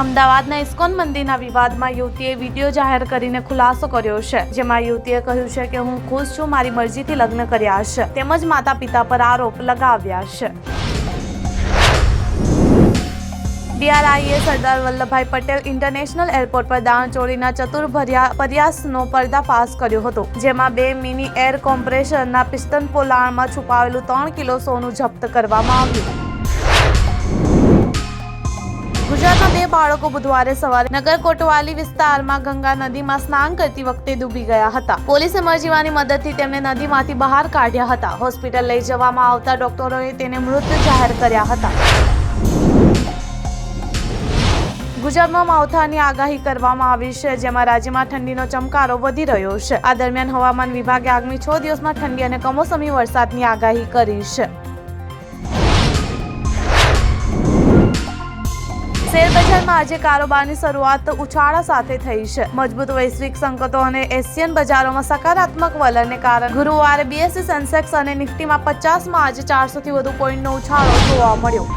અમદાવાદના ઇસ્કોન મંદિરના વિવાદમાં યુવતીએ વીડિયો જાહેર કરીને ખુલાસો કર્યો છે. જેમાં યુવતીએ કહ્યું છે કે, હું ખુશ છું, મારી મરજીથી લગ્ન કર્યા છે. તેમજ માતા પિતા પર આરોપ લગાવ્યા છે. ડીઆરઆઈએ સરદાર વલ્લભભાઈ પટેલ ઇન્ટરનેશનલ એરપોર્ટ પર દાણચોરીના ચતુર પ્રયાસનો પર્દાફાશ કર્યો હતો, જેમાં બે મિની એર કોમ્પ્રેશરના પિસ્ટન પોલાણમાં છુપાવેલું ત્રણ કિલો સોનું જપ્ત કરવામાં આવ્યું. ગુજરાતના બે બાળકો બુધવારે સવારે નગર કોટવાલી વિસ્તારમાં ગંગા નદીમાં સ્નાન કરતી વખતે ડૂબી ગયા હતા. પોલીસે મરજીવાની મદદથી તેમને નદીમાંથી બહાર કાઢ્યા હતા. હોસ્પિટલ લઈ જવામાં આવતા ડોક્ટરોએ તેને મૃત જાહેર કર્યા હતા. ગુજરાતમાં માવઠાની આગાહી કરવામાં આવી છે, જેમાં રાજ્યમાં ઠંડીનો ચમકારો વધી રહ્યો છે. આ દરમિયાન હવામાન વિભાગે આગામી છ દિવસમાં ઠંડી અને કમોસમી વરસાદની આગાહી કરી છે. શેરબજારમાં આજે કારોબારની શરૂઆત ઉછાળા સાથે થઈ છે. મજબૂત વૈશ્વિક સંકટો અને એશિયન બજારોમાં સકારાત્મક વલણને કારણે ગુરુવારે બીએસસી સેન્સેક્સ અને નિફ્ટીમાં પચાસમાં આજે ચારસોથી વધુ પોઈન્ટનો ઉછાળો જોવા મળ્યો.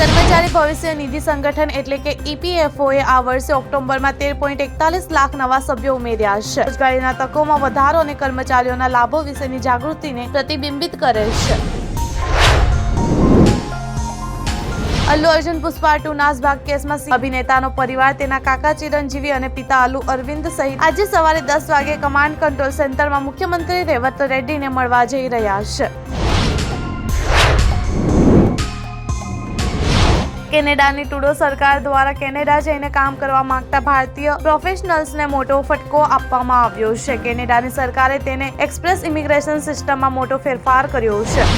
કર્મચારી ભવિષ્ય નિધિ સંગઠન એટલે કે ઈપીએફઓએ આ વર્ષે ઓક્ટોબરમાં તેર પોઈન્ટ એકતાલીસ લાખ નવા સભ્યો ઉમેર્યા છે. રોજગારીના તકોમાં વધારો અને કર્મચારીઓના લાભો વિશેની જાગૃતિને પ્રતિબિંબિત કરે છે. અલ્લુ અર્જુન પુષ્પા ટુ નાસભાગ કેસમાં અભિનેતાનો પરિવાર, તેના કાકા ચિરંજીવી અને પિતા અલ્લુ અરવિંદ સહિત આજે સવારે દસ વાગે કમાન્ડ કંટ્રોલ સેન્ટરમાં મુખ્યમંત્રી રેવત રેડ્ડીને મળવા જઈ રહ્યા છે. કેનેડાની ટુડો સરકાર દ્વારા કેનેડા જઈને કામ કરવા માંગતા ભારતીય પ્રોફેશનલ્સને મોટો ફટકો આપવામાં આવ્યો છે. કેનેડાની સરકારે તેને એક્સપ્રેસ ઇમિગ્રેશન સિસ્ટમમાં મોટો ફેરફાર કર્યો છે.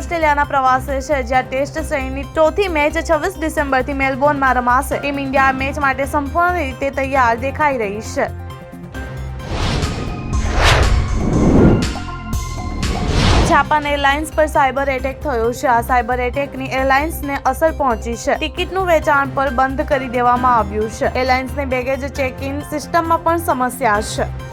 ઓસ્ટ્રેલિયાના પ્રવાસે છે, જ્યાં ટેસ્ટ શ્રેણીની ચોથી મેચ છવ્વીસ ડિસેમ્બરથી મેલબોર્નમાં રમાશે. ટીમ ઇન્ડિયા મેચ માટે સંપૂર્ણ રીતે તૈયાર દેખાઈ રહી છે. જાપાન એરલાઇન્સ પર સાયબર એટેક થયો છે. આ સાયબર એટેકની એરલાઇન્સને અસર પહોંચી છે. ટિકિટનું વેચાણ પર બંધ કરી દેવામાં આવ્યું છે. એરલાઇન્સની બેગેજ ચેક ઇન સિસ્ટમમાં પણ સમસ્યા છે.